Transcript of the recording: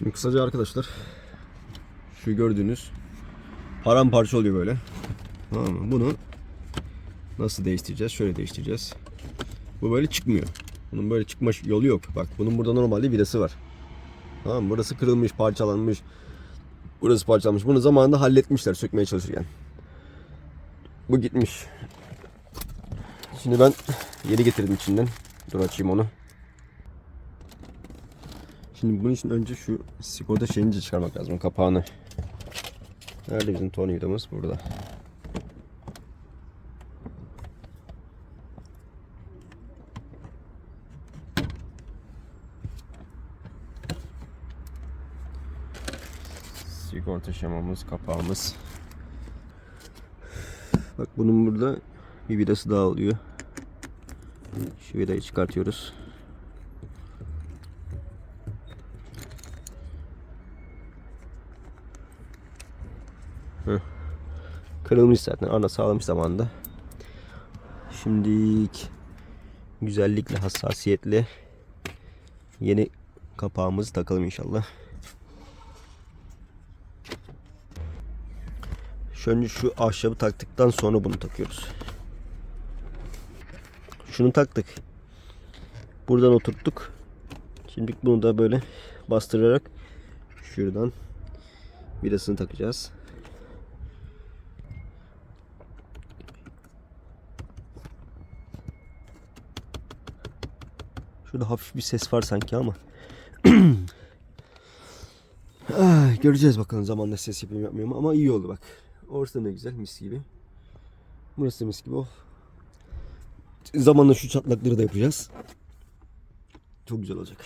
Şimdi kısaca arkadaşlar şu gördüğünüz paramparça oluyor böyle. Tamam mı? Bunu nasıl değiştireceğiz? Şöyle değiştireceğiz. Bu böyle çıkmıyor. Bunun böyle çıkma yolu yok. Bak bunun burada normalde vidası var. Tamam mı? Burası kırılmış, parçalanmış. Burası parçalanmış. Bunu zamanında halletmişler sökmeye çalışırken. Bu gitmiş. Şimdi ben yeni getirdim içinden. Dur açayım onu. Şimdi bunun için önce şu sigorta şeyini çıkarmak lazım kapağını. Nerede bizim tornavidamız? Burada. Sigorta şemamız, kapağımız. Bak bunun burada bir vidası daha oluyor. Şu vidayı çıkartıyoruz. Heh. Kırılmış zaten. Ana sağlamış zamanında. Şimdilik güzellikle, hassasiyetle yeni kapağımızı takalım inşallah. Şu önce şu ahşabı taktıktan sonra bunu takıyoruz. Şunu taktık. Buradan oturttuk. Şimdi bunu da böyle bastırarak şuradan vidasını takacağız. Şurada hafif bir ses var sanki ama. göreceğiz bakalım zamanla ses yapayım yapmıyorum ama iyi oldu bak. Orası da ne güzel mis gibi. Burası da mis gibi oh. Zamanla şu çatlakları da yapacağız. Çok güzel olacak.